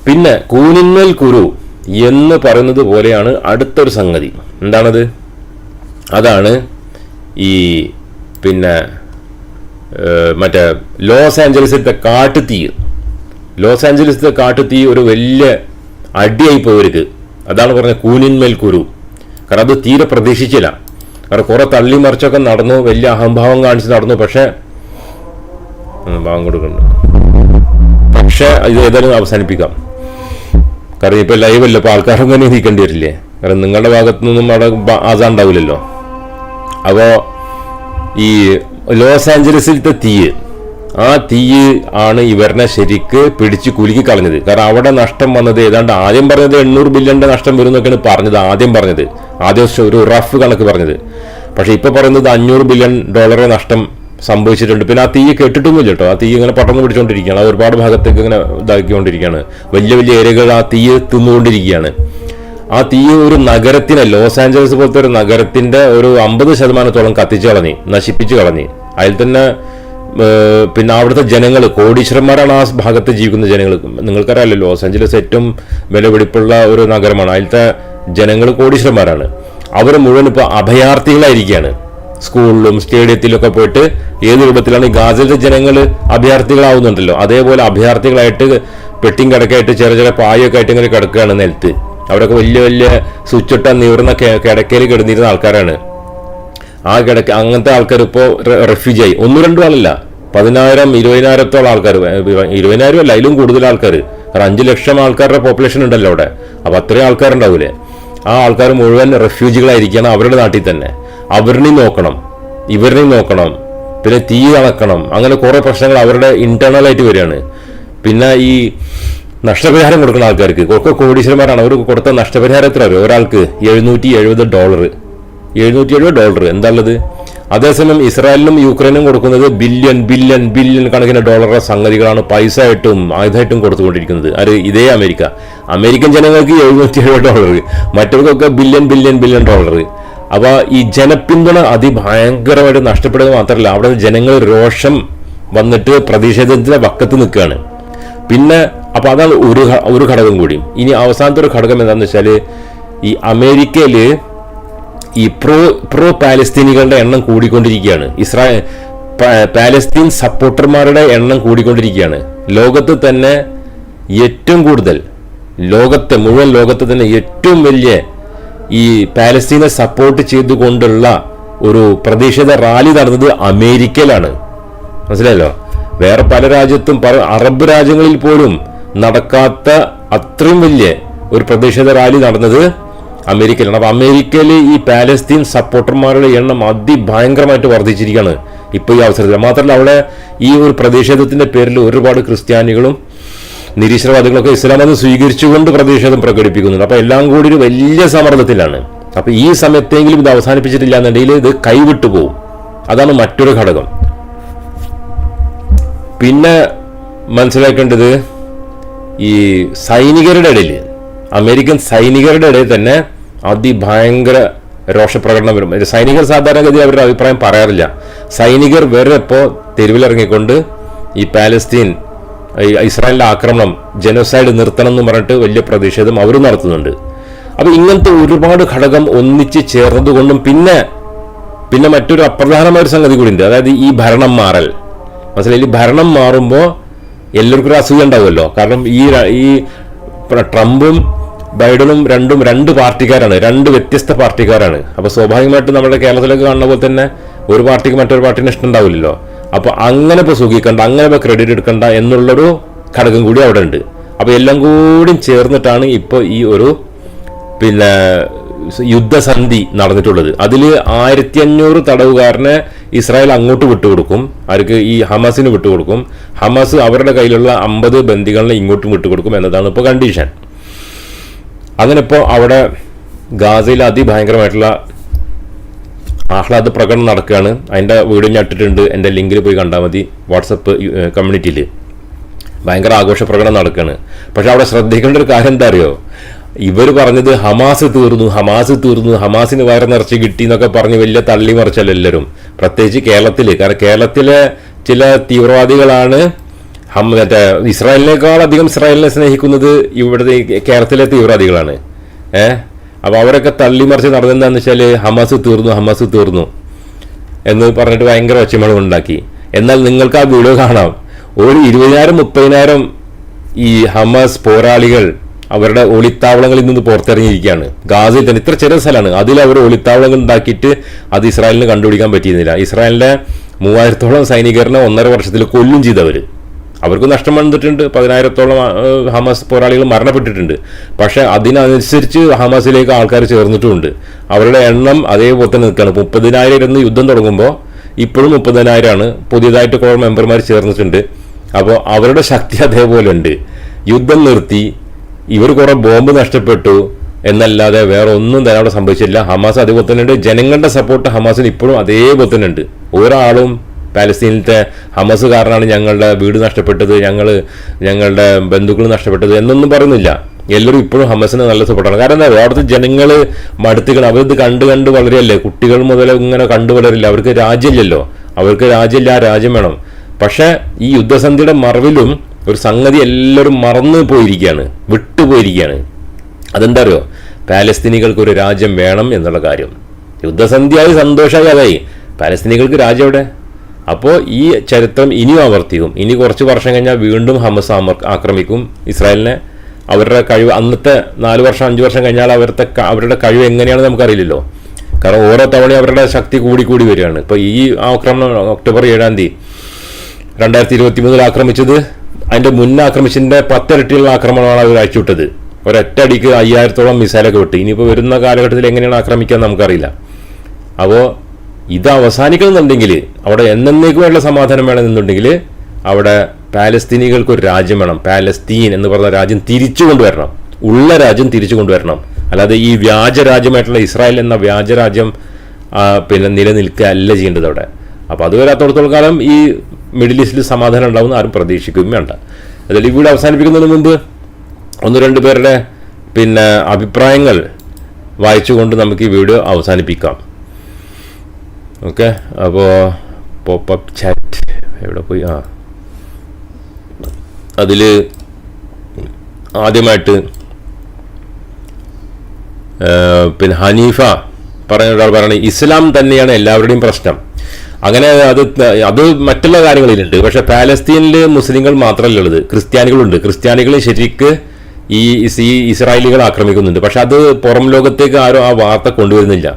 പിന്നെ കൂനിന്നൽ കുരു എന്ന് പറയുന്നത് പോലെയാണ് അടുത്തൊരു സംഗതി. എന്താണത്? അതാണ് ഈ പിന്നെ മറ്റേ ലോസ് ആഞ്ചലസിലത്തെ കാട്ടുതീ. ലോസ് ആഞ്ചലസിലത്തെ കാട്ടുതീ ഒരു വലിയ അടിയായി പോയവർക്ക് അതാണ് പറഞ്ഞത് കൂനിന്മേൽ കുരു. കാരണം അത് തീരെ പ്രതീക്ഷിച്ചില്ല. കാരണം കുറെ തള്ളി മറിച്ചൊക്കെ നടന്നു വലിയ അഹംഭാവം കാണിച്ച് നടന്നു. പക്ഷേ ഭാവം കൊടുക്കുന്നുണ്ട് പക്ഷേ ഇത് ഏതായാലും അവസാനിപ്പിക്കാം. കാരണം ഇപ്പൊ ലൈവ് അല്ല ഇപ്പൊ ആൾക്കാരൊക്കെ തന്നെ നീക്കേണ്ടി വരില്ലേ? കാരണം നിങ്ങളുടെ ഭാഗത്തു നിന്നും അവിടെ ആസാണ്ടാവില്ലല്ലോ ആസാ ഉണ്ടാവില്ലല്ലോ. അപ്പോ ഈ ലോസ് ആഞ്ചലസിലത്തെ തീയ്. ആ തീയ് ആണ് ഇവരുടെ ശരിക്ക് പിടിച്ച് കുലുക്കി കളഞ്ഞത്. കാരണം അവിടെ നഷ്ടം വന്നത് ഏതാണ്ട് ആദ്യം പറഞ്ഞത് എണ്ണൂറ് ബില്യന്റെ നഷ്ടം വരും എന്നൊക്കെയാണ് പറഞ്ഞത് ആദ്യം പറഞ്ഞത്. ആദ്യം ഒരു റഫ് കണക്ക് പറഞ്ഞത്. പക്ഷെ ഇപ്പോൾ പറയുന്നത് അഞ്ഞൂറ് ബില്യൺ ഡോളറെ നഷ്ടം സംഭവിച്ചിട്ടുണ്ട്. പിന്നെ ആ തീ കെട്ടിട്ടൊന്നുമില്ല കേട്ടോ. ആ തീ ഇങ്ങനെ പടർന്നു പിടിച്ചുകൊണ്ടിരിക്കുകയാണ് അത് ഒരുപാട് ഭാഗത്തേക്ക് ഇങ്ങനെ ഇതാക്കിക്കൊണ്ടിരിക്കുകയാണ്. വലിയ വലിയ ഏരിയകൾ ആ തീ തിന്നുകൊണ്ടിരിക്കുകയാണ്. ആ തീ ഒരു നഗരത്തിനെ ലോസ് ആഞ്ചലസ് പോലത്തെ ഒരു നഗരത്തിന്റെ ഒരു അമ്പത് ശതമാനത്തോളം കത്തിച്ചു കളഞ്ഞി നശിപ്പിച്ചു കളഞ്ഞു. അതിൽ തന്നെ പിന്നെ അവിടുത്തെ ജനങ്ങൾ കോടീശ്വരന്മാരാണ് ആ ഭാഗത്ത് ജീവിക്കുന്ന ജനങ്ങൾ. നിങ്ങൾക്കറിയാലോ ലോസ് ആഞ്ചലസ് ഏറ്റവും വിലപിടിപ്പുള്ള ഒരു നഗരമാണ്. അതിലത്തെ ജനങ്ങൾ കോടീശ്വരന്മാരാണ്. അവർ മുഴുവൻ ഇപ്പോൾ അഭയാർത്ഥികളായിരിക്കുകയാണ്. സ്കൂളിലും സ്റ്റേഡിയത്തിലൊക്കെ പോയിട്ട് ഏത് രൂപത്തിലാണ് ഈ ജനങ്ങൾ അഭയാർത്ഥികളാവുന്നുണ്ടല്ലോ. അതേപോലെ അഭയാർത്ഥികളായിട്ട് പെട്ടിങ് കിടക്കായിട്ട് ചെറിയ ചെറിയ പായൊക്കെ ആയിട്ട് ഇങ്ങനെ കിടക്കുകയാണ് നിലത്ത്. അവരൊക്കെ വലിയ വലിയ സ്വിച്ചിട്ട നിവർന്ന കിടക്കയിൽ കിടന്നിരുന്ന ആൾക്കാരാണ്. ആ കിടക്ക അങ്ങനത്തെ ആൾക്കാർ ഇപ്പോൾ റെഫ്യൂജി ആയി. ഒന്നും രണ്ടും ആളല്ല. പതിനായിരം ഇരുപതിനായിരത്തോളം ആൾക്കാർ ഇരുപതിനായിരം അല്ല അതിലും കൂടുതൽ ആൾക്കാർ കാരണം അഞ്ച് ലക്ഷം ആൾക്കാരുടെ പോപ്പുലേഷൻ ഉണ്ടല്ലോ അവിടെ. അപ്പോൾ അത്രയും ആൾക്കാരുണ്ടാവില്ലേ ആ ആൾക്കാർ മുഴുവൻ റെഫ്യൂജികളായിരിക്കണം അവരുടെ നാട്ടിൽ തന്നെ. അവരിനെയും നോക്കണം. ഇവരിനെയും നോക്കണം. പിന്നെ തീ അളക്കണം അങ്ങനെ കുറേ പ്രശ്നങ്ങൾ അവരുടെ ഇന്റേണൽ ആയിട്ട് വരികയാണ്. പിന്നെ ഈ നഷ്ടപരിഹാരം കൊടുക്കുന്ന ആൾക്കാർക്ക്. ഒക്കെ കോടീശ്വരന്മാരാണ്. അവർ കൊടുത്ത നഷ്ടപരിഹാരം എത്ര ഒരാൾക്ക് എഴുന്നൂറ്റി എഴുപത് ഡോളർ. എഴുന്നൂറ്റി എഴുപത് ഡോളർ എന്താണുള്ളത് അതേസമയം ഇസ്രായേലിനും യുക്രൈനും കൊടുക്കുന്നത് ബില്യൺ ബില്യൺ ബില്യൺ കണക്കിന് ഡോളറുടെ സംഗതികളാണ് പൈസ ആയിട്ടും ആയുധമായിട്ടും കൊടുത്തുകൊണ്ടിരിക്കുന്നത്. അത് ഇതേ അമേരിക്ക. അമേരിക്കൻ ജനങ്ങൾക്ക് എഴുന്നൂറ്റി എഴുപത് ഡോളർ. മറ്റവർക്കൊക്കെ ബില്യൺ ബില്യൺ ബില്യൺ ഡോളർ. അപ്പോൾ ഈ ജനപിന്തുണ അതിഭയങ്കരമായിട്ട് നഷ്ടപ്പെടുന്നത് മാത്രമല്ല അവിടെ ജനങ്ങൾ രോഷം വന്നിട്ട് പ്രതിഷേധത്തിന്റെ വക്കത്ത് നിൽക്കുകയാണ്. പിന്നെ അപ്പൊ അതാണ് ഒരു ഒരു ഘടകം കൂടി. ഇനി അവസാനത്തെ ഒരു ഘടകം എന്താണെന്ന് വെച്ചാൽ ഈ അമേരിക്കയിൽ ഈ പ്രോ പ്രോ പാലസ്തീനികളുടെ എണ്ണം കൂടിക്കൊണ്ടിരിക്കുകയാണ്. ഇസ്രായേൽ പാലസ്തീൻ സപ്പോർട്ടർമാരുടെ എണ്ണം കൂടിക്കൊണ്ടിരിക്കുകയാണ്. ലോകത്ത് തന്നെ ഏറ്റവും കൂടുതൽ ലോകത്തെ മുഴുവൻ ലോകത്ത് തന്നെ ഏറ്റവും വലിയ ഈ പാലസ്തീനെ സപ്പോർട്ട് ചെയ്തുകൊണ്ടുള്ള ഒരു പ്രതിഷേധ റാലി നടന്നത് അമേരിക്കയിലാണ്. മനസ്സിലായല്ലോ? വേറെ പല രാജ്യത്തും പല അറബ് രാജ്യങ്ങളിൽ പോലും നടക്കാത്ത അത്രയും വലിയ ഒരു പ്രതിഷേധ റാലി നടന്നത് അമേരിക്കയിലാണ്. അപ്പോൾ അമേരിക്കയിൽ ഈ പാലസ്തീൻ സപ്പോർട്ടർമാരുടെ എണ്ണം അതിഭയങ്കരമായിട്ട് വർദ്ധിച്ചിരിക്കുകയാണ് ഇപ്പൊ ഈ അവസരത്തിൽ. മാത്രമല്ല അവിടെ ഈ ഒരു പ്രതിഷേധത്തിന്റെ പേരിൽ ഒരുപാട് ക്രിസ്ത്യാനികളും നിരീശ്വരവാദികളൊക്കെ ഇസ്ലാം മതം സ്വീകരിച്ചുകൊണ്ട് പ്രതിഷേധം പ്രകടിപ്പിക്കുന്നുണ്ട്. അപ്പോൾ എല്ലാം കൂടി ഒരു വലിയ സമ്മർദ്ദത്തിലാണ്. അപ്പോൾ ഈ സമയത്തെങ്കിലും ഇത് അവസാനിപ്പിച്ചിട്ടില്ല എന്നുണ്ടെങ്കിൽ ഇത് കൈവിട്ടു പോകും അതാണ് മറ്റൊരു ഘടകം. പിന്നെ മനസ്സിലാക്കേണ്ടത് ഈ സൈനികരുടെ ഇടയിൽ അമേരിക്കൻ സൈനികരുടെ ഇടയിൽ തന്നെ അതിഭയങ്കര രോഷപ്രകടനം വരും. സൈനികർ സാധാരണഗതി അവരുടെ അഭിപ്രായം പറയാറില്ല. സൈനികർ വേറെ ഇപ്പോൾ തെരുവിലിറങ്ങിക്കൊണ്ട് ഈ പാലസ്തീൻ ഈ ഇസ്രായേലിന്റെ ആക്രമണം ജനോസൈഡ് നിർത്തണം എന്ന് പറഞ്ഞിട്ട് വലിയ പ്രതിഷേധം അവർ നടത്തുന്നുണ്ട്. അപ്പോൾ ഇങ്ങനത്തെ ഒരുപാട് ഘടകം ഒന്നിച്ച് ചേർന്നതുകൊണ്ടും പിന്നെ പിന്നെ മറ്റൊരു അപ്രധാനമായ ഒരു സംഗതി കൂടി ഉണ്ട് അതായത് ഈ ഭരണം മാറൽ. മനസ്സിലായി? ഭരണം മാറുമ്പോൾ എല്ലാവർക്കും ഒരു അസൂയ ഉണ്ടാവുമല്ലോ. കാരണം ഈ ഈ ട്രംപും ബൈഡനും രണ്ടും രണ്ട് പാർട്ടിക്കാരാണ്. രണ്ട് വ്യത്യസ്ത പാർട്ടിക്കാരാണ്. അപ്പോൾ സ്വാഭാവികമായിട്ട് നമ്മുടെ കേരളത്തിലൊക്കെ കാണുന്ന പോലെ തന്നെ ഒരു പാർട്ടിക്ക് മറ്റൊരു പാർട്ടിന് ഇഷ്ടം ഉണ്ടാവില്ലല്ലോ. അപ്പൊ അങ്ങനെ ഇപ്പൊ സുഖിക്കണ്ട അങ്ങനെ ഇപ്പൊ ക്രെഡിറ്റ് എടുക്കണ്ട എന്നുള്ളൊരു ഘടകം കൂടി അവിടെ ഉണ്ട്. അപ്പോൾ എല്ലാം കൂടി ചേർന്നിട്ടാണ് ഇപ്പോൾ ഈ ഒരു പിന്നെ യുദ്ധസന്ധി നടന്നിട്ടുള്ളത്. അതിൽ ആയിരത്തി അഞ്ഞൂറ് തടവുകാരനെ ഇസ്രായേൽ അങ്ങോട്ട് വിട്ടുകൊടുക്കും. അവർക്ക് ഈ ഹമാസിന് വിട്ടുകൊടുക്കും. ഹമാസ് അവരുടെ കയ്യിലുള്ള അമ്പത് ബന്ദികളെ ഇങ്ങോട്ടും വിട്ടുകൊടുക്കും എന്നതാണ് ഇപ്പോൾ കണ്ടീഷൻ അങ്ങനെ ഇപ്പോൾ അവിടെ ഗാസയിൽ അതിഭയങ്കരമായിട്ടുള്ള ആഹ്ലാദ പ്രകടനം നടക്കുകയാണ്. അതിന്റെ വീഡിയോ ഞാൻ ഇട്ടിട്ടുണ്ട്. എന്റെ ലിങ്കിൽ പോയി കണ്ടാൽ മതി. വാട്സപ്പ് കമ്മ്യൂണിറ്റിയിൽ ഭയങ്കര ആഘോഷ പ്രകടനം നടക്കുകയാണ്. പക്ഷെ അവിടെ ശ്രദ്ധിക്കേണ്ട ഒരു കാര്യം എന്താ അറിയോ? ഇവർ പറഞ്ഞത് ഹമാസ് തീർന്നു ഹമാസ് തീർന്നു ഹമാസിന് വയർ നിറച്ച് കിട്ടി എന്നൊക്കെ പറഞ്ഞ് വലിയ തള്ളി മറിച്ചല്ലോ എല്ലാവരും. പ്രത്യേകിച്ച് കേരളത്തിൽ കാരണം കേരളത്തിലെ ചില തീവ്രവാദികളാണ് മറ്റേ ഇസ്രായേലിനേക്കാൾ അധികം ഇസ്രായേലിനെ സ്നേഹിക്കുന്നത് ഇവിടുത്തെ കേരളത്തിലെ തീവ്രവാദികളാണ്. ഏഹ് അപ്പോൾ അവരൊക്കെ തള്ളി മറിച്ച് നടന്നെന്താണെന്ന് വെച്ചാൽ ഹമാസ് തീർന്നു ഹമാസ് തീർന്നു എന്ന് പറഞ്ഞിട്ട് ഭയങ്കര ഒച്ചമണം ഉണ്ടാക്കി. എന്നാൽ നിങ്ങൾക്ക് ആ വീഡിയോ കാണാം. ഒരു ഇരുപതിനായിരം മുപ്പതിനായിരം ഈ ഹമാസ് പോരാളികൾ അവരുടെ ഒളിത്താവളങ്ങളിൽ നിന്ന് പുറത്തിറങ്ങിയിരിക്കുകയാണ്. ഗാസയിൽ തന്നെ ഇത്ര ചെറിയ സ്ഥലമാണ്. അതിൽ അവർ ഒളിത്താവളങ്ങൾ ഉണ്ടാക്കിയിട്ട് അത് ഇസ്രായേലിന് കണ്ടുപിടിക്കാൻ പറ്റിയിരുന്നില്ല. ഇസ്രായേലിന്റെ മൂവായിരത്തോളം സൈനികരനെ ഒന്നര വർഷത്തിൽ കൊല്ലും ചെയ്തവർ അവർക്ക് നഷ്ടം വന്നിട്ടുണ്ട്. പതിനായിരത്തോളം ഹമാസ് പോരാളികൾ മരണപ്പെട്ടിട്ടുണ്ട്. പക്ഷെ അതിനനുസരിച്ച് ഹമാസിലേക്ക് ആൾക്കാർ ചേർന്നിട്ടുമുണ്ട് അവരുടെ എണ്ണം അതേപോലെ തന്നെ നിൽക്കുകയാണ്. മുപ്പതിനായിരം ഇരുന്ന് യുദ്ധം തുടങ്ങുമ്പോൾ ഇപ്പോഴും മുപ്പതിനായിരമാണ്. പുതിയതായിട്ട് കുറേ മെമ്പർമാർ ചേർന്നിട്ടുണ്ട്. അപ്പോൾ അവരുടെ ശക്തി അതേപോലെ ഉണ്ട് യുദ്ധം നിർത്തി ഇവർ കുറെ ബോംബ് നഷ്ടപ്പെട്ടു എന്നല്ലാതെ വേറെ ഒന്നും തന്നെ അവിടെ സംഭവിച്ചില്ല ഹമാസ് അതേപോലെ തന്നെ ഉണ്ട്. ജനങ്ങളുടെ സപ്പോർട്ട് ഹമാസിന് ഇപ്പോഴും അതേപോലെ തന്നെ ഉണ്ട്. ഒരാളും പാലസ്തീനിലത്തെ ഹമസ് കാരണമാണ് ഞങ്ങളുടെ വീട് നഷ്ടപ്പെട്ടത് ഞങ്ങൾ ഞങ്ങളുടെ ബന്ധുക്കൾ നഷ്ടപ്പെട്ടത് എന്നൊന്നും പറയുന്നില്ല. എല്ലാവരും ഇപ്പോഴും ഹമസിന് നല്ല സപ്പോർട്ടാണ് കാരണം എന്താ അവിടുത്തെ ജനങ്ങൾ മടുത്തുകൾ അവരിത് കണ്ട് കണ്ട് വളരെയല്ലേ? കുട്ടികൾ മുതൽ ഇങ്ങനെ കണ്ടു വളരില്ല. അവർക്ക് രാജ്യമില്ലല്ലോ. അവർക്ക് രാജ്യമില്ല ആ രാജ്യം വേണം. പക്ഷേ ഈ യുദ്ധസന്ധിയുടെ മറവിലും ഒരു സംഗതി എല്ലാവരും മറന്നു പോയിരിക്കുകയാണ് വിട്ടുപോയിരിക്കുകയാണ്. അതെന്താ അറിയോ? പാലസ്തീനികൾക്ക് ഒരു രാജ്യം വേണം എന്നുള്ള കാര്യം. യുദ്ധസന്ധിയായി സന്തോഷമായി അതായി. പാലസ്തീനികൾക്ക് രാജ്യം എവിടെ? അപ്പോൾ ഈ ചരിത്രം ഇനിയും ആവർത്തിക്കും. ഇനി കുറച്ച് വർഷം കഴിഞ്ഞാൽ വീണ്ടും ഹമസ് ആക്രമിക്കും ഇസ്രായേലിനെ. അവരുടെ കഴിവ് അന്നത്തെ നാല് വർഷം അഞ്ച് വർഷം കഴിഞ്ഞാൽ അവരുടെ അവരുടെ കഴിവ് എങ്ങനെയാണെന്ന് നമുക്കറിയില്ലല്ലോ. കാരണം ഓരോ തവണയും അവരുടെ ശക്തി കൂടി കൂടി വരികയാണ്. ഇപ്പോൾ ഈ ആക്രമണം ഒക്ടോബർ ഏഴാം തീയതി രണ്ടായിരത്തി ഇരുപത്തി മൂന്നിൽ ആക്രമിച്ചത് അതിന്റെ മുന്നേ ആക്രമിച്ചതിന്റെ പത്തിരട്ടിയുള്ള ആക്രമണമാണ് അവർ അയച്ചുവിട്ടത് ഒരൊറ്റ അടിക്ക് അയ്യായിരത്തോളം മിസൈലൊക്കെ വിട്ട്. ഇനിയിപ്പോൾ വരുന്ന കാലഘട്ടത്തിൽ എങ്ങനെയാണ് ആക്രമിക്കുക നമുക്കറിയില്ല. അപ്പോൾ ഇത് അവസാനിക്കണമെന്നുണ്ടെങ്കിൽ അവിടെ എന്നേക്കുമായിട്ടുള്ള സമാധാനം വേണമെന്നുണ്ടെങ്കിൽ അവിടെ പാലസ്തീനികൾക്ക് ഒരു രാജ്യം വേണം. പാലസ്തീൻ എന്ന് പറഞ്ഞ രാജ്യം തിരിച്ചു കൊണ്ടുവരണം. ഉള്ള രാജ്യം തിരിച്ചു കൊണ്ടുവരണം. അല്ലാതെ ഈ വ്യാജ രാജ്യമായിട്ടുള്ള ഇസ്രായേൽ എന്ന വ്യാജരാജ്യം പിന്നെ നിലനിൽക്കുക അല്ല ചെയ്യേണ്ടത് അവിടെ. അപ്പോൾ അത് വരാത്തോടത്തോളം കാലം ഈ മിഡിൽ ഈസ്റ്റിൽ സമാധാനം ഉണ്ടാവും ആരും പ്രതീക്ഷിക്കുകയും വേണ്ട അതിൽ ഈ വീട് അവസാനിപ്പിക്കുന്നതിന് മുമ്പ് ഒന്ന് രണ്ട് പേരുടെ പിന്നെ അഭിപ്രായങ്ങൾ വായിച്ചുകൊണ്ട് നമുക്ക് ഈ വീഡിയോ അവസാനിപ്പിക്കാം. ഓക്കെ? അപ്പോൾ പോപ്പ് ചാറ്റ് എവിടെ പോയി? ആ. അതിൽ ആദ്യമായിട്ട് പിന്നെ ഹനീഫ പറഞ്ഞ ഒരാൾ പറയുന്നത് ഇസ്ലാം തന്നെയാണ് എല്ലാവരുടെയും പ്രശ്നം. അങ്ങനെ അത് അത് മറ്റുള്ള കാര്യങ്ങളിലുണ്ട്. പക്ഷെ പാലസ്തീനിൽ മുസ്ലിങ്ങൾ മാത്രമല്ല ഉള്ളത്. ക്രിസ്ത്യാനികളുണ്ട്. ക്രിസ്ത്യാനികൾ ശരിക്ക് ഈ ഈ ഇസ്രായേലികൾ ആക്രമിക്കുന്നുണ്ട്. പക്ഷെ അത് പുറം ലോകത്തേക്ക് ആരും ആ വാർത്ത കൊണ്ടുവരുന്നില്ല.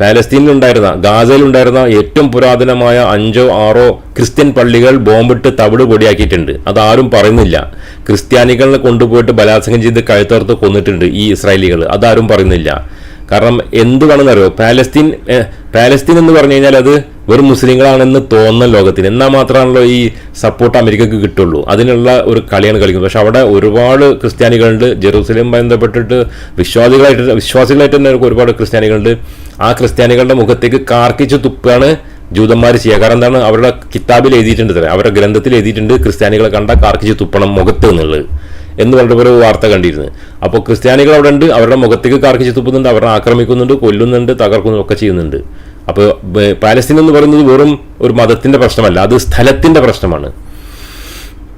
പാലസ്തീനിലുണ്ടായിരുന്ന ഗാസയിലുണ്ടായിരുന്ന ഏറ്റവും പുരാതനമായ അഞ്ചോ ആറോ ക്രിസ്ത്യൻ പള്ളികൾ ബോംബിട്ട് തവിട് പൊടിയാക്കിയിട്ടുണ്ട്. അതാരും പറയുന്നില്ല. ക്രിസ്ത്യാനികളെ കൊണ്ടുപോയിട്ട് ബലാത്സംഗം ചെയ്ത് കഴുത്തേർത്ത് കൊന്നിട്ടുണ്ട് ഈ ഇസ്രായേലികൾ. അതാരും പറയുന്നില്ല. കാരണം എന്തുവാണെന്നറിയോ പാലസ്തീൻ ഏഹ്, പാലസ്തീൻ എന്ന് പറഞ്ഞു കഴിഞ്ഞാൽ അത് വെറും മുസ്ലിങ്ങളാണെന്ന് തോന്നുന്ന ലോകത്തിന് എന്നാൽ മാത്രമാണല്ലോ ഈ സപ്പോർട്ട് അമേരിക്കക്ക് കിട്ടുള്ളൂ. അതിനുള്ള ഒരു കളിയാണ് കളിക്കുന്നത്. പക്ഷെ അവിടെ ഒരുപാട് ക്രിസ്ത്യാനികളുണ്ട്. ജെറൂസലേം ബന്ധപ്പെട്ടിട്ട് വിശ്വാസികളായിട്ട് വിശ്വാസികളായിട്ട് തന്നെ ഒരുപാട് ക്രിസ്ത്യാനികളുണ്ട്. ആ ക്രിസ്ത്യാനികളുടെ മുഖത്തേക്ക് കാർക്കിച്ച് തുപ്പാണ് ജൂതന്മാർ ചെയ്യുക. കാരണം എന്താണ്? അവരുടെ കിതാബിൽ എഴുതിയിട്ടുണ്ട് തന്നെ അവരുടെ ഗ്രന്ഥത്തിൽ എഴുതിയിട്ടുണ്ട് ക്രിസ്ത്യാനികളെ കണ്ട കാർക്കിച്ച് തുപ്പണം മുഖത്ത് എന്നുള്ളത് എന്ന് പറഞ്ഞിട്ട് ഒരു വാർത്ത കണ്ടിരുന്നു. അപ്പോൾ ക്രിസ്ത്യാനികൾ അവിടെ ഉണ്ട്. അവരുടെ മുഖത്തേക്ക് കാർക്കിച്ച് തുപ്പുന്നുണ്ട്. അവരെ ആക്രമിക്കുന്നുണ്ട് കൊല്ലുന്നുണ്ട് തകർക്കുന്നു ഒക്കെ ചെയ്യുന്നുണ്ട്. അപ്പോൾ പാലസ്തീൻ എന്ന് പറയുന്നത് വെറും ഒരു മതത്തിന്റെ പ്രശ്നമല്ല അത് സ്ഥലത്തിന്റെ പ്രശ്നമാണ്.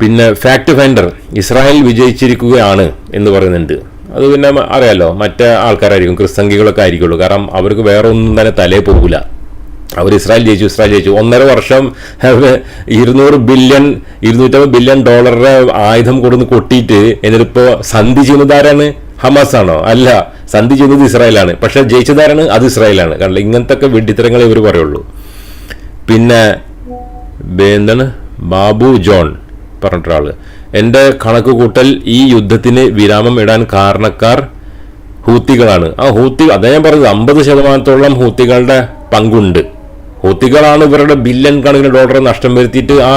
പിന്നെ ഫാക്ട് ഫൈൻഡർ ഇസ്രായേൽ വിജയിച്ചിരിക്കുകയാണ് എന്ന് പറയുന്നുണ്ട്. അത് പിന്നെ അറിയാലോ മറ്റേ ആൾക്കാരായിരിക്കും ക്രിസ്തങ്കികളൊക്കെ ആയിരിക്കുള്ളൂ. കാരണം അവർക്ക് വേറെ ഒന്നും തന്നെ തലേ പോകില്ല അവർ ഇസ്രായേൽ ജയിച്ചു ഇസ്രായേൽ ജയിച്ചു. ഒന്നര വർഷം ഇരുന്നൂറ് ബില്യൺ ഇരുന്നൂറ്റമ്പത് ബില്യൺ ഡോളറുടെ ആയുധം കൊടുന്ന് കൊട്ടിയിട്ട് എന്നിട്ടിപ്പോൾ സന്ധി ചെയ്യുന്നത് ആരാണ് ഹമാസ് ആണോ അല്ല. സന്ധി ചെയ്തത് ഇസ്രായേലാണ്. പക്ഷെ ജയിച്ചതാരാണ്? അത് ഇസ്രായേലാണ്. കാരണം ഇങ്ങനത്തെ ഒക്കെ വെഡിത്തരങ്ങളെ ഇവർ പറയുള്ളൂ. പിന്നെ എന്താണ്? ബാബു ജോൺ പറഞ്ഞിട്ടൊരാൾ. എന്റെ കണക്ക് കൂട്ടൽ ഈ യുദ്ധത്തിന് വിരാമം ഇടാൻ കാരണക്കാർ ഹൂത്തികളാണ്. ആ ഹൂത്തി അതേ ഞാൻ പറഞ്ഞത് അമ്പത് ശതമാനത്തോളം ഹൂത്തികളുടെ പങ്കുണ്ട്. ഹൂത്തികളാണ് ഇവരുടെ ബില്യൺ കണക്കിന് ഡോളർ നഷ്ടം വരുത്തിയിട്ട് ആ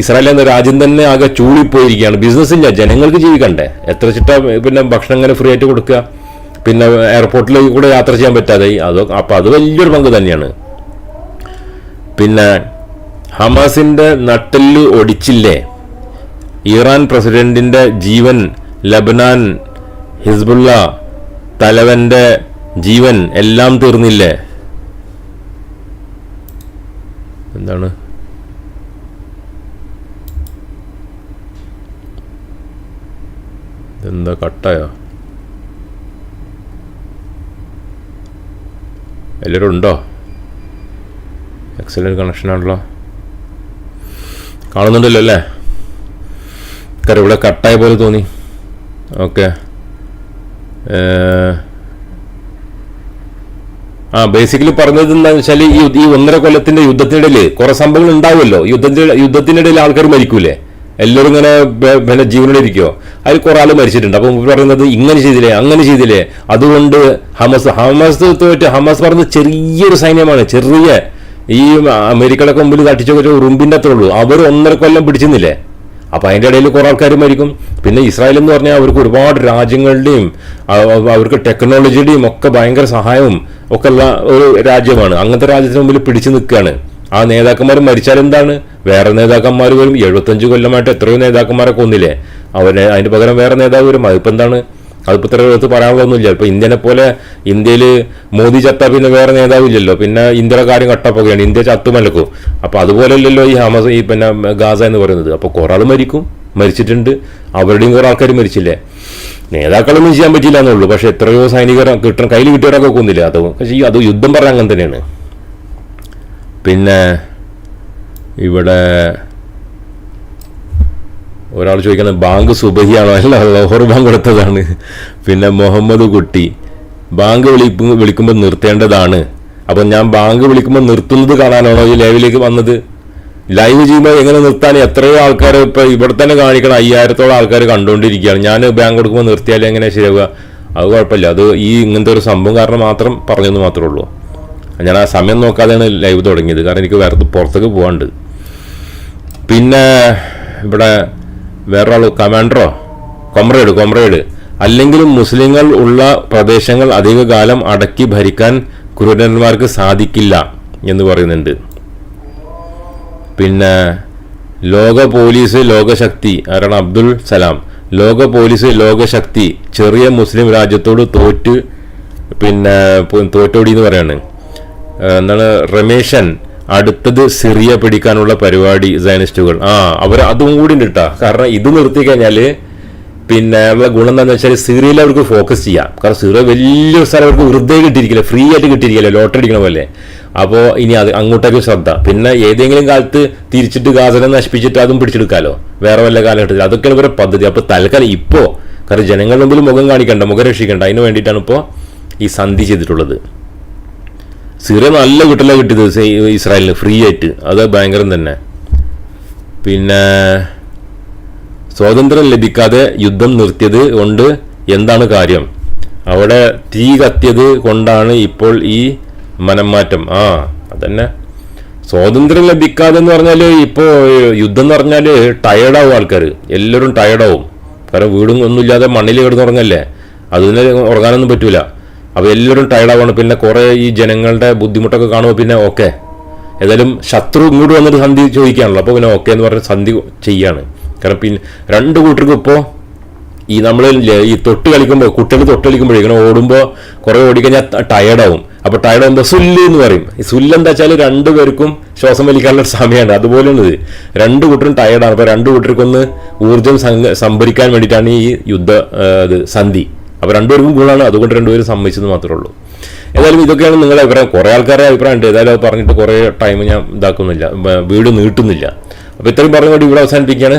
ഇസ്രായേൽ എന്ന രാജ്യം തന്നെ ആകെ ചൂളിപ്പോയിരിക്കുകയാണ്. ബിസിനസ് ഇല്ല ജനങ്ങൾക്ക് ജീവിക്കണ്ടേ? എത്ര ചിട്ട പിന്നെ ഭക്ഷണം ഇങ്ങനെ ഫ്രീ ആയിട്ട് കൊടുക്കുക? പിന്നെ എയർപോർട്ടിലേക്ക് കൂടെ യാത്ര ചെയ്യാൻ പറ്റാതെ. അത് അപ്പോൾ അത് വലിയൊരു പങ്ക് തന്നെയാണ്. പിന്നെ ഹമാസിന്റെ നട്ടൽ ഒടിച്ചില്ലേ? ഇറാൻ പ്രസിഡന്റിന്റെ ജീവൻ ലബനാൻ ഹിസ്ബുള്ള തലവന്റെ ജീവൻ എല്ലാം തീർന്നില്ലേ? എന്താണ്? എന്താ കട്ടായോ? എല്ലാവരും ഉണ്ടോ? എക്സലന്റ് കണക്ഷൻ ആണല്ലോ. കാണുന്നുണ്ടല്ലോ അല്ലേ? കാരണം ഇവിടെ കട്ടായ പോലെ തോന്നി. ഓക്കെ ആ ബേസിക്കലി പറഞ്ഞത് എന്താണെന്ന് വെച്ചാൽ ഈ ഈ ഒന്നര കൊല്ലത്തിന്റെ യുദ്ധത്തിനിടയിൽ കുറെ സംഭവങ്ങൾ ഉണ്ടാവുമല്ലോ. യുദ്ധത്തിന്റെ യുദ്ധത്തിനിടയിൽ ആൾക്കാർ മരിക്കൂലേ? എല്ലാവരും ഇങ്ങനെ പിന്നെ ജീവനോടെ ഇരിക്കുമോ അതിൽ കുറെ ആൾ മരിച്ചിട്ടുണ്ട്. അപ്പം പറയുന്നത് ഇങ്ങനെ ചെയ്തില്ലേ അങ്ങനെ ചെയ്തില്ലേ? അതുകൊണ്ട് ഹമസ് ഹമസ് തോറ്റ് ഹമസ് പറഞ്ഞ ചെറിയൊരു സൈന്യമാണ്. ചെറിയ ഈ അമേരിക്കയുടെ മുമ്പിൽ തട്ടിച്ചൊക്കെ ഒരു ഉറുമ്പിന്റെ അത്രേ ഉള്ളൂ. അവർ ഒന്നര കൊല്ലം പിടിച്ചിരുന്നില്ലേ അപ്പോൾ അതിന്റെ ഇടയിൽ കുറെ ആൾക്കാർ മരിക്കും. പിന്നെ ഇസ്രായേൽ എന്ന് പറഞ്ഞാൽ അവർക്ക് ഒരുപാട് രാജ്യങ്ങളുടെയും അവ- അവ- അവർക്ക് ടെക്നോളജിയുടെയും ഒക്കെ ഭയങ്കര സഹായവും ഒക്കെ ഉള്ള ഒരു രാജ്യമാണ്. അങ്ങനത്തെ രാജ്യത്തിന് മുമ്പിൽ പിടിച്ചു നിൽക്കുകയാണ്. ആ നേതാക്കന്മാർ മരിച്ചാൽ എന്താണ്? വേറെ നേതാക്കന്മാർ വരും. എഴുപത്തഞ്ച് കൊല്ലമായിട്ട് എത്രയോ നേതാക്കന്മാരെ കൊന്നില്ലേ? അവരെ അതിന് പകരം വേറെ നേതാവ് വരും. അതിപ്പോൾ എന്താണ്? അതിപ്പോൾ ഇത്ര എടുത്ത് പറയാനുള്ളതൊന്നുമില്ല. ഇപ്പോൾ ഇന്ത്യനെ പോലെ ഇന്ത്യയിൽ മോദി ചത്ത പിന്നെ വേറെ നേതാവില്ലല്ലോ പിന്നെ ഇന്ത്യയുടെ കാര്യം കട്ടപ്പുകയാണ് ഇന്ത്യ ചത്തുമലക്കും അതുപോലെ അതുപോലെയല്ലല്ലോ ഈ ഹമസ് ഈ പിന്നെ ഗാസ എന്ന് പറയുന്നത്. അപ്പോൾ കുറേ ആൾ മരിക്കും. മരിച്ചിട്ടുണ്ട്. അവരുടെയും കുറേ ആൾക്കാർ മരിച്ചില്ലേ? നേതാക്കളൊന്നും ചെയ്യാൻ പറ്റില്ല എന്നുള്ളൂ പക്ഷെ എത്രയോ സൈനികർ കിട്ടണം കയ്യിൽ കിട്ടിയവരൊക്കെ കൊന്നില്ല? അത് പക്ഷേ അത് യുദ്ധം പറഞ്ഞ അങ്ങനെ തന്നെയാണ്. പിന്നെ ഇവിടെ ഒരാൾ ചോദിക്കുന്നത് ബാങ്ക് സുബഹിയാണോ? അല്ല ലോഹർ ബാങ്ക് കൊടുത്തതാണ്. പിന്നെ മുഹമ്മദ് കുട്ടി ബാങ്ക് വിളി വിളിക്കുമ്പോൾ നിർത്തേണ്ടതാണ്. അപ്പം ഞാൻ ബാങ്ക് വിളിക്കുമ്പോൾ നിർത്തുന്നത് കാണാനാണോ? ഈ ലൈവിലേക്ക് വന്നത്? ലൈവ് ചെയ്യുമ്പോൾ എങ്ങനെ നിർത്താൻ എത്രയോ ആൾക്കാർ ഇപ്പൊ ഇവിടെ തന്നെ കാണിക്കണം അയ്യായിരത്തോളം ആൾക്കാർ കണ്ടുകൊണ്ടിരിക്കുകയാണ് ഞാൻ ബാങ്ക് കൊടുക്കുമ്പോൾ നിർത്തിയാൽ എങ്ങനെ ശരിയാവുക? അത് കുഴപ്പമില്ല. അത് ഈ ഇങ്ങനത്തെ ഒരു സംഭവം കാരണം മാത്രം പറഞ്ഞെന്ന് മാത്രമേ ഉള്ളൂ. ഞാൻ ആ സമയം നോക്കാതെയാണ് ലൈവ് തുടങ്ങിയത്. കാരണം എനിക്ക് വേറെ പുറത്തേക്ക് പോകാണ്ട് പിന്നെ ഇവിടെ വേറൊരാൾ കമാൻഡറോ കൊമ്രേഡ് കൊമ്രേഡ് അല്ലെങ്കിലും മുസ്ലിങ്ങൾ ഉള്ള പ്രദേശങ്ങൾ അധികകാലം അടക്കി ഭരിക്കാൻ കുരുടന്മാർക്ക് സാധിക്കില്ല എന്ന് പറയുന്നുണ്ട്. പിന്നെ ലോക പോലീസ് ലോകശക്തി ആരാണ്? അബ്ദുൾ സലാം. ലോക പോലീസ് ലോകശക്തി ചെറിയ മുസ്ലിം രാജ്യത്തോട് തോറ്റ് പിന്നെ തോറ്റോടി എന്ന് പറയാണ്. എന്താണ്? റമേഷൻ അടുത്തത് സിറിയ പിടിക്കാനുള്ള പരിപാടി സയനിസ്റ്റുകൾ. ആ അവർ അതും കൂടി ഉണ്ട്. കാരണം ഇത് നിർത്തി കഴിഞ്ഞാൽ പിന്നെ നമ്മളെ ഗുണം എന്താണെന്ന് വെച്ചാൽ സീറിയൽ അവർക്ക് ഫോക്കസ് ചെയ്യാം. കാരണം സീറോ വലിയൊരു സ്ഥലം അവർക്ക് വെറുതെ കിട്ടിയിരിക്കില്ല ഫ്രീ ആയിട്ട് കിട്ടിയിരിക്കില്ല ലോട്ടറി അടിക്കണ പോലെ. അപ്പോൾ ഇനി അത് അങ്ങോട്ടേക്ക് ശ്രദ്ധ. പിന്നെ ഏതെങ്കിലും കാലത്ത് തിരിച്ചിട്ട് ഗാസനെ നശിപ്പിച്ചിട്ട് അതും പിടിച്ചെടുക്കാലോ. വേറെ വല്ല കാലഘട്ടത്തിൽ അതൊക്കെയാണ് ഇവരുടെ പദ്ധതി. അപ്പോൾ തൽക്കാലം ഇപ്പോൾ കാരണം ജനങ്ങളുടെ മുമ്പിൽ മുഖം കാണിക്കണ്ട മുഖം രക്ഷിക്കേണ്ട അതിന് വേണ്ടിയിട്ടാണ് ഇപ്പോൾ ഈ സന്ധി ചെയ്തിട്ടുള്ളത്. സിറിയ നല്ല കിട്ടല കിട്ടിയത് ഇസ്രായേലിന് ഫ്രീ ആയിട്ട്. അത് ഭയങ്കരം തന്നെ. പിന്നെ സ്വാതന്ത്ര്യം ലഭിക്കാതെ യുദ്ധം നിർത്തിയത് കൊണ്ട് എന്താണ് കാര്യം? അവിടെ തീ കത്തിയത് കൊണ്ടാണ് ഇപ്പോൾ ഈ മനംമാറ്റം. ആ അതന്നെ. സ്വാതന്ത്ര്യം ലഭിക്കാതെ എന്ന് പറഞ്ഞാൽ ഇപ്പോൾ യുദ്ധം എന്ന് പറഞ്ഞാൽ ടയർഡാവും ആൾക്കാർ എല്ലാവരും ടയർഡാവും കാരണം വീടും ഒന്നുമില്ലാതെ മണ്ണിൽ കിടന്നുറങ്ങല്ലേ? അതിന് ഉറങ്ങാനൊന്നും പറ്റൂല. അപ്പോൾ എല്ലാവരും ടയർഡാവാണ് പിന്നെ കുറേ ഈ ജനങ്ങളുടെ ബുദ്ധിമുട്ടൊക്കെ കാണുമ്പോൾ പിന്നെ ഓക്കെ ഏതായാലും ശത്രു ഇങ്ങോട്ട് വന്നിട്ട് സന്ധി ചോദിക്കുകയാണല്ലോ അപ്പോൾ പിന്നെ ഓക്കെ എന്ന് പറഞ്ഞ് സന്ധി ചെയ്യാണ്. കാരണം പിന്നെ രണ്ട് കൂട്ടർക്കും ഇപ്പോൾ ഈ നമ്മൾ ഈ തൊട്ട് കളിക്കുമ്പോൾ കുട്ടികൾ തൊട്ട് കളിക്കുമ്പോഴേ ഇങ്ങനെ ഓടുമ്പോൾ കുറേ ഓടിക്കഴിഞ്ഞാൽ ടയർഡാവും അപ്പോൾ ടയർഡാകുമ്പോൾ സുല്ല് എന്ന് പറയും. ഈ സുല്ല് എന്താ വെച്ചാൽ രണ്ട് പേർക്കും ശ്വാസം വലിക്കാനുള്ള സമയമാണ് അതുപോലെയാണ് ഇത് രണ്ട് കൂട്ടരും ടയർഡാണ് അപ്പോൾ രണ്ട് കൂട്ടർക്കൊന്ന് ഊർജം സംഭരിക്കാൻ വേണ്ടിയിട്ടാണ് ഈ യുദ്ധ ഇത് സന്ധി. അപ്പോൾ രണ്ടുപേർക്കും ഗുണമാണ്. അതുകൊണ്ട് രണ്ടുപേരും സമ്മതിച്ചെന്ന് മാത്രമേ ഉള്ളൂ. ഏതായാലും ഇതൊക്കെയാണ് നിങ്ങളുടെ അഭിപ്രായം. കുറേ ആൾക്കാരുടെ അഭിപ്രായം ഉണ്ട് ഏതായാലും അത് പറഞ്ഞിട്ട് കുറേ ടൈം ഞാൻ ഇതാക്കുന്നില്ല. വീട് നീട്ടുന്നില്ല. അപ്പോൾ ഇത്രയും പറഞ്ഞുകൊണ്ട് ഇവിടെ അവസാനിപ്പിക്കുകയാണ്.